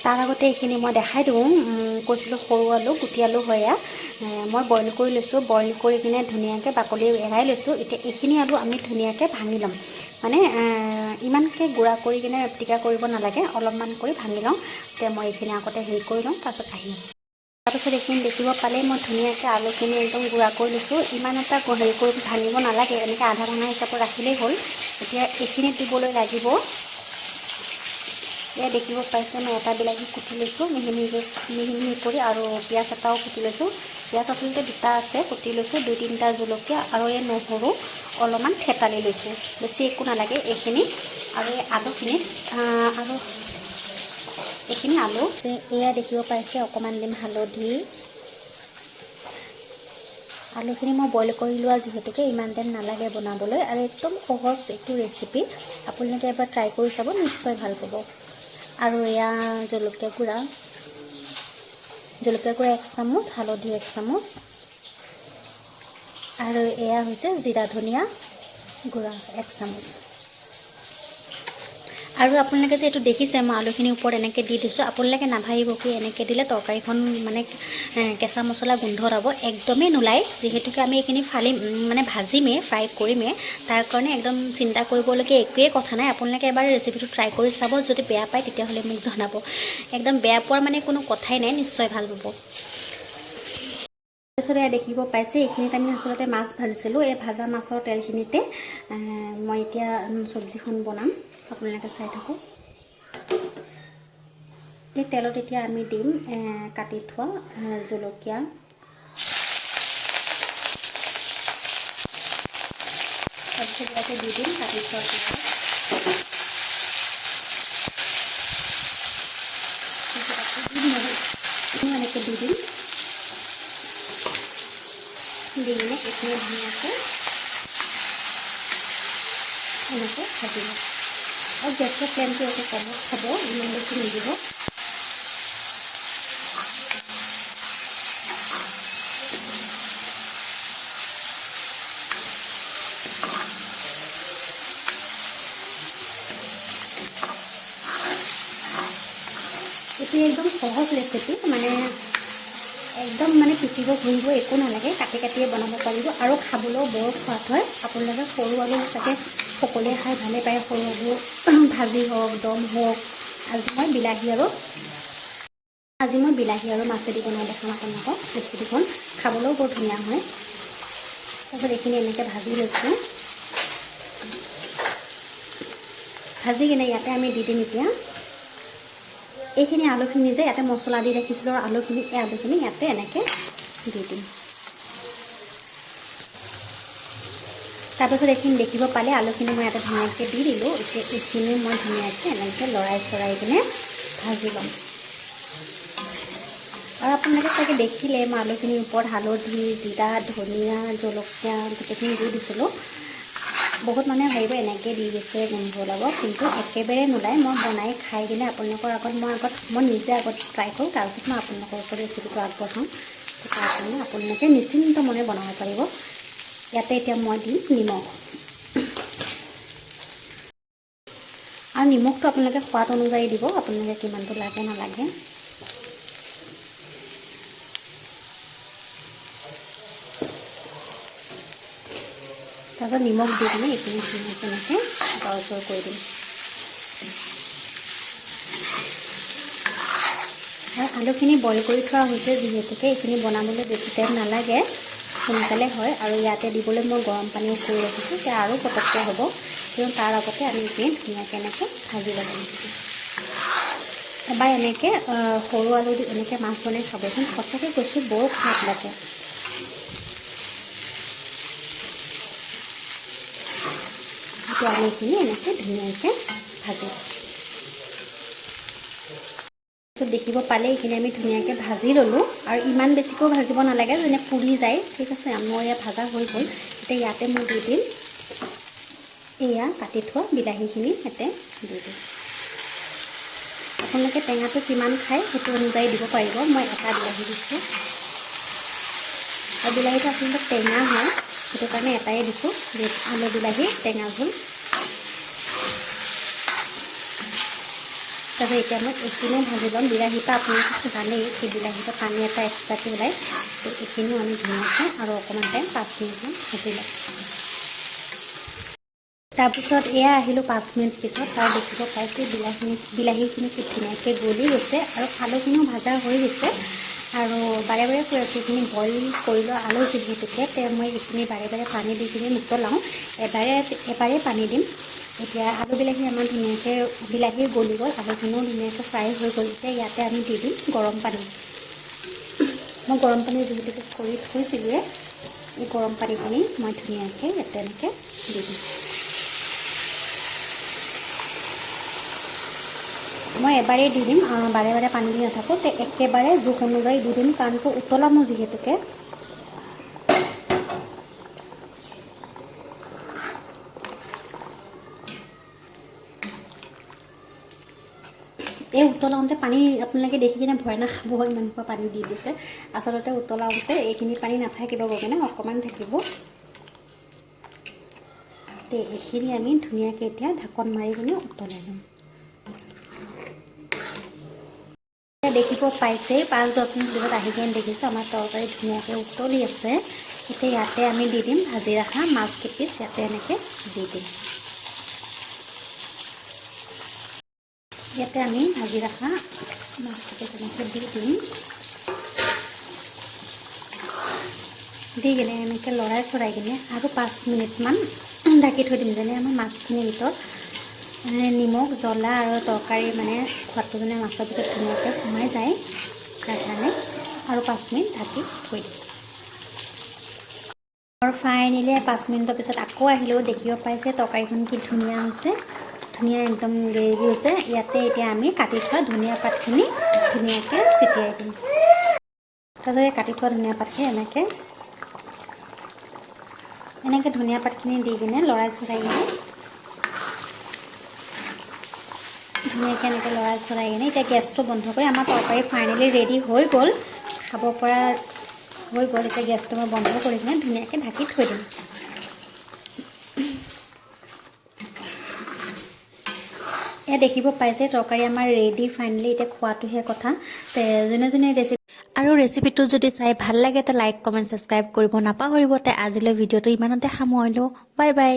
তাৰ আগতে এইখিনি মই দেখাই দিওঁ। কৈছিলোঁ সৰু আলু গুটি আলু হয় মই বইল কৰি লৈছোঁ। বইল কৰি কিনে ধুনীয়াকৈ বাকলি এৰাই লৈছোঁ। এতিয়া এইখিনি আলু আমি ধুনীয়াকৈ ভাঙি ল'ম। মানে ইমানকৈ গুড়া কৰি কিনে পিটিকা কৰিব নালাগে। অলপমান কৰি ভাঙি লওঁ। এতিয়া মই এইখিনি আগতে হেৰি কৰি লওঁ তাৰপিছত আহি তাৰপিছত এইখিনি দেখিব পালেই মই ধুনীয়াকৈ আলুখিনি একদম গুড়া কৰি লৈছোঁ। ইমান এটা হেৰি কৰি ভাঙিব নালাগে। এনেকৈ আধা ভাঙা হিচাপত ৰাখিলেই হ'ল। এতিয়া এইখিনিত দিবলৈ লাগিব। এয়া দেখিব পাইছে মই এটা বিলাহী কুটি লৈছোঁ মিহি মিহি মিহি কৰি আৰু পিঁয়াজ এটাও কুটি লৈছোঁ। পিঁয়াজ আচলতে দুটা আছে কুটি লৈছোঁ দুই তিনিটা জলকীয়া আৰু এই নহৰু অলপমান থেতালি লৈছোঁ। বেছি একো নালাগে এইখিনি আৰু এই আলুখিনিত আহ, আৰু এইখিনি আলু। এয়া দেখিব পাইছে অকণমান দিম হালধি। আলুখিনি মই বইল কৰি লোৱা যিহেতুকে ইমান টাইম নালাগে বনাবলৈ আৰু একদম সহজ এইটো ৰেচিপি আপোনালোকে এবাৰ ট্ৰাই কৰি চাব নিশ্চয় ভাল পাব। এয়া জলকীয়া গুড়া। জলকীয়া গুড়া এক চামুচ, হালধি এক চামুচ। আৰু এয়া হৈছে জিৰা ধনিয়া গুড়া এক চামুচ। আৰু আপোনালোকে যে এইটো দেখিছে, মই আলুখিনিৰ ওপৰত এনেকৈ দি দিছোঁ। আপোনালোকে নাভাবিব কি এনেকৈ দিলে তৰকাৰীখন মানে কেঁচা মছলা গোন্ধ ওলাব একদমেই নোলায়। যিহেতুকে আমি এইখিনি ফালিম মানে ভাজিমেই ফ্ৰাই কৰিমেই তাৰ কাৰণে একদম চিন্তা কৰিবলগীয়া একোৱেই কথা নাই। আপোনালোকে এবাৰ ৰেচিপিটো ট্ৰাই কৰি চাব। যদি বেয়া পায়, তেতিয়াহ'লে মোক জনাব। একদম বেয়া পোৱাৰ মানে কোনো কথাই নাই। নিশ্চয় ভালো পাব। তাৰপিছত এয়া দেখিব পাইছে, এইখিনিত আমি আচলতে মাছ ভাজিছিলোঁ। এই ভাজা মাছৰ তেলখিনিতে মই এতিয়া চব্জিখন বনাম। আপোনালোকে চাই থাকক। এই তেলত এতিয়া আমি দিম কাটি থোৱা জলকীয়া। তাৰপিছত ইয়াতে দি দিম, কাটি থোৱা পিঁয়াজ তাৰপিছত আকৌ দিম নহৰু এনেকৈ দি দিম দি কিনে এইখিনি ধুনীয়াকৈ এনেকৈ ভাজিব আৰু গেছৰ ফ্লেমটো একে কমত খাব নিদিব এইটো একদম সহজ ৰেচিপি মানে একদম মানে পিটিব ঘূৰিব একো নালাগে কাটি কাটিয়ে বনাব পাৰিব আৰু খাবলৈও বৰ সোৱাদ হয়। আপোনালোকে সৰু আলু চাগে সকলোৱে খাই ভালে পায় সৰু আলু ভাজি হওক দম হওক আজি মই বিলাহী আৰু আজি মই বিলাহী আৰু মাছেদি বনাই দেখাম আপোনালোকক ৰেচিপিখন খাবলৈও বৰ ধুনীয়া হয়। তাৰপিছত এইখিনি এনেকৈ ভাজি লৈছোঁ। ভাজি কিনে ইয়াতে আমি দি দিম এতিয়া। এইখিনি আলুখিনি যে ইয়াতে মছলা দি ৰাখিছিলোঁ আলুখিনি, এই আলুখিনি ইয়াতে এনেকৈ দি দিম। তাৰপিছত এইখিনি দেখিব পালে আলুখিনি মই ইয়াতে ধুনীয়াকৈ দি দিলোঁ। এতিয়া এইখিনি মই ধুনীয়াকৈ এনেকৈ লৰাই চৰাই কিনে ভাজি ল'ম। আৰু আপোনালোকে চাগে দেখিলে, মই আলুখিনিৰ ওপৰত হালধি, জিৰা, ধনিয়া, জলকীয়া গোটেইখিনি দি দিছিলোঁ। বহুত মানুহে ভাবিব এনেকৈ দি দিছে গোন্ধ ওলাব কিন্তু একেবাৰে নোলায়। মই বনাই খাই কিনে আপোনালোকৰ আগত মই আগত মই নিজে আগত ট্ৰাই কৰোঁ তাৰপিছত মই আপোনালোকৰ ওচৰত ৰেচিপিটো আগবঢ়াওঁ তাৰ কাৰণে আপোনালোকে নিশ্চিন্ত মনে বনাব পাৰিব। ইয়াতে এতিয়া মই দিম নিমখ। আৰু নিমখটো আপোনালোকে সোৱাদ অনুযায়ী দিব আপোনালোকে কিমানটো লাগে নালাগে। তাৰপিছত নিমখ দি কিনে এইখিনি ধুনীয়াকৈ এনেকৈ জৰ কৰি দিম আৰু আলুখিনি বইল কৰি থোৱা হৈছে যিহেতুকে এইখিনি বনাবলৈ বেছি টাইম নালাগে। সোনকালে হয় আৰু ইয়াতে দিবলৈ মই গৰম পানীও কৰি ৰাখিছোঁ, এতিয়া আৰু পটককৈ হ'ব। কিন্তু তাৰ আগতে আমি এইখিনি ধুনীয়াকৈ এনেকৈ ভাজি ল'ব লাগিব। এবাৰ এনেকৈ সৰু আলু দি এনেকৈ মাছ বনাই খাবচোন। সঁচাকৈ কৈছোঁ, বৰ সোৱাদ লাগে। এইখিনি এনেকৈ ধুনীয়াকৈ ভাজি দেখিব পালে এইখিনি আমি ধুনীয়াকৈ ভাজি ল'লোঁ আৰু ইমান বেছিকৈও ভাজিব নালাগে যেনে পুৰি যায় ঠিক আছে মোৰ ইয়াত ভাজা হৈ গ'ল এতিয়া ইয়াতে মই দি দিম এয়া কাটি থোৱা বিলাহীখিনি ইয়াতে দি দিম আপোনালোকে টেঙাটো কিমান খায় সেইটো অনুযায়ী দিব পাৰিব মই এটা বিলাহী দিছোঁ আৰু বিলাহীটো আচলতে টেঙা হয় সেইটো কাৰণে এটাই দিছোঁ আলু বিলাহী টেঙা জোল তাৰপিছত এতিয়া মই এইখিনিও ভাজি ল'ম বিলাহীৰ পৰা আপোনালোকে জানেই বিলাহীৰ পৰা পানী এটা এক্সট্ৰাকৈ ওলায় তো এইখিনিও আমি ধুনীয়াকৈ আৰু অকণমান টাইম পাঁচ মিনিটমান ভাজি ল'ম তাৰপিছত এয়া আহিলোঁ পাঁচ মিনিট পিছত তাৰ দেখিব পাইছোঁ বিলাহী বিলাহীখিনি খুব ধুনীয়াকৈ গলি গৈছে আৰু আলুখিনিও ভাজা হৈ গৈছে আৰু বাৰে বাৰে এইখিনি বইল কৰি লোৱা আলু যিহেতুকে তে মই এইখিনি বাৰে বাৰে পানী দি কিনি নুতলাওঁ এবাৰে এবাৰেই পানী দিম। এতিয়া আলু বিলাহী আমাৰ ধুনীয়াকৈ বিলাহী গলি গ'ল আলুখিনিও ধুনীয়াকৈ ফ্ৰাই হৈ গ'ল। এতিয়া ইয়াতে আমি দি দিম গৰম পানী। মই গৰম পানী যিহেতুকে কৰি থৈছিলোঁ এই গৰম পানীখিনি মই ধুনীয়াকৈ ইয়াতে এনেকৈ দি দিম। মই এবাৰেই দি দিম বাৰে বাৰে পানী দি নাথাকোঁ, তে একেবাৰে জোখ অনুযায়ী দি দিম, কাৰণ কিয় উতলাম যিহেতুকে। এই উতলাওঁতে পানী আপোনালোকে দেখি কিনে ভয় নাখাব, ইমান সোপা পানী দি দিছে। আচলতে উতলাওঁতে এইখিনি পানী নাথাকিব গৈ কিনে, অকণমান থাকিব। তে এইখিনি আমি ধুনীয়াকৈ এতিয়া ঢাকন মাৰি কিনে উতলাই ল'ম। দেখিব পাইছেই পাঁচ, দহ মিনিট পিছত আহি কিনে দেখিছোঁ, আমাৰ তৰকাৰী ধুনীয়াকৈ উতলি আছে। এতিয়া ইয়াতে আমি দি দিম ভাজি ৰখা মাছ কেইপিচ এনেকৈ দি দিম। ইয়াতে আমি ভাজি ৰখা মাছ কেইপিচ দি দিম। দি কিনে এনেকৈ লৰাই চৰাই কিনে আৰু পাঁচ মিনিটমান ঢাকি থৈ দিম, যেনে আমাৰ মাছখিনিৰ ভিতৰত। মানে নিমখ জ্বলা আৰু তৰকাৰী মানে সোৱাদটো মানে মাছৰ ভিতৰত ধুনীয়াকৈ সোমাই যায়। তাৰ কাৰণে আৰু পাঁচ মিনিট ঢাকি থৈ দিম। আৰু ফাইনেলি পাঁচ মিনিটৰ পিছত আকৌ আহিলেও দেখিব পাইছে তৰকাৰীখন কি ধুনীয়া হৈছে। ধুনীয়া একদম গ্ৰেভি হৈছে। ইয়াতে এতিয়া আমি কাটি থোৱা ধনিয়া পাতখিনি ধুনীয়াকৈ ছটিয়াই দিম। তাৰপিছত কাটি থোৱা ধনিয়া পাতখিনি এনেকৈ এনেকৈ ধনিয়া পাতখিনি দি কিনে লৰাই চৰাই কিনে ধুনীয়াকৈ এনেকৈ লৰাই চৰাই কিনে এতিয়া গেছটো বন্ধ কৰি আমাৰ তৰকাৰী ফাইনেলি ৰেডি হৈ গ'ল। খাব পৰা হৈ গ'ল। এতিয়া গেছটো মই বন্ধ কৰি কিনে ধুনীয়াকৈ ঢাকি থৈ দিম। এয়া দেখিব পাইছে, তৰকাৰী আমাৰ ৰেডি ফাইনেলি এতিয়া খোৱাটোহে কথা। যোনে যোনে ৰেচিপি আৰু ৰেচিপিটো যদি চাই ভালো লাগে, তে লাইক কমেণ্ট ছাবস্ক্ৰাইব কৰিব নাপাহৰিব। তে, আজিলৈ ভিডিঅ'টো ইমানতে সামৰিলোঁ বাই বাই